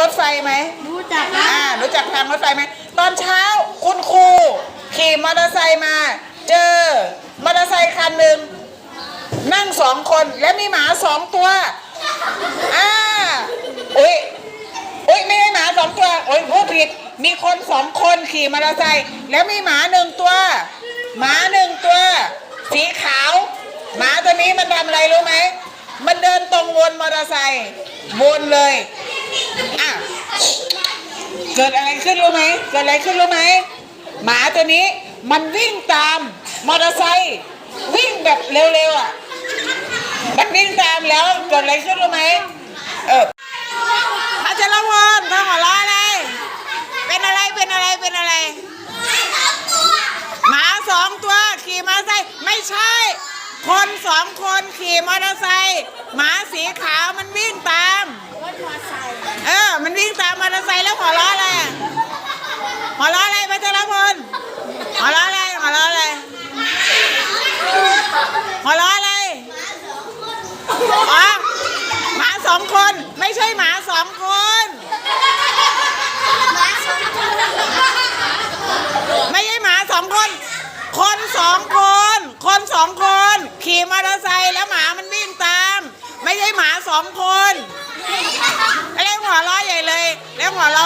รถไฟไหมรู้จักนะอ่ารู้จักทางรถไฟไหมตอนเช้าคุณครูขี่มอเตอร์ไซค์มา เจอมอเตอร์ไซค์คันหนึ่งนั่งสองคนและมีหมาสองตัวอ่าอุ้ยอุ้ยไม่ได้หมาสองตัวอุ้ยพูดผิดมีคนสองคนขี่มอเตอร์ไซค์แล้วมีหมาหนึ่งตัว หมาหนึ่งตัว สีขาว หมาตัวนี้มันทำอะไรรู้ไหมมันเดินตรงวนมอเตอร์ไซค์วนเลย อะเกิดอะไรขึ้นรู้ไหมเกิดอะไรขึ้นรู้ไหมหมาตัวนี้มันวิ่งตามมอเตอร์ไซค์วิ่งแบบเร็วๆอะมันวิ่งตามแล้วเกิดอะไรขึ้นรู้ไหมเอออาจารย์ละวนทำหัวเราะอะไร เป็นอะไรเป็นอะไรเป็นอะไรหมาสองตัวขี่มอเตอร์ไซค์ไม่ใช่ คนสองคนขี่มอเตอร์ไซค์หมาสีขาวมันวิ่งตาม รถมอไซค์ เออ มันวิ่งตามมอเตอร์ไซค์แล้วหัวเราะอะไรอะหัวเราะอะไรพัชรพลหัวเราะอะไรหัวเราะอะไรหัวเราะอะไรอ๋อหมาสองคน ไม่ใช่หมาสองคน ไม่ใช่หมาสองคน คนสองคน คนสองคน ขี่มอเตอร์ไซค์แล้วหมามันวิ่งตาม ไม่ใช่หมาสองคน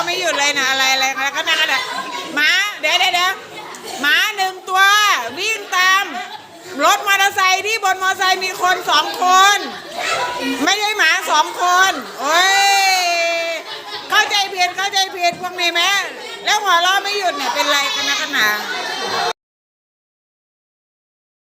ไม่หยุดเลยนะอะไรอะไรอะไรก็นั่งกันะหมาเดี๋ยวเดี๋ยวเดี๋ยวหมาหนึ่งตัว วิ่งตาม รถมอเตอร์ไซค์ที่บนมอเตอร์ไซค์มีคนสองคน ไม่ใช่หมาสองคนโอ้ยเข้าใจผิดเข้าใจผิดพวกนี้แม่แล้วหัวเราะไม่หยุดเนี่ยเป็นไรกันนะกันหนา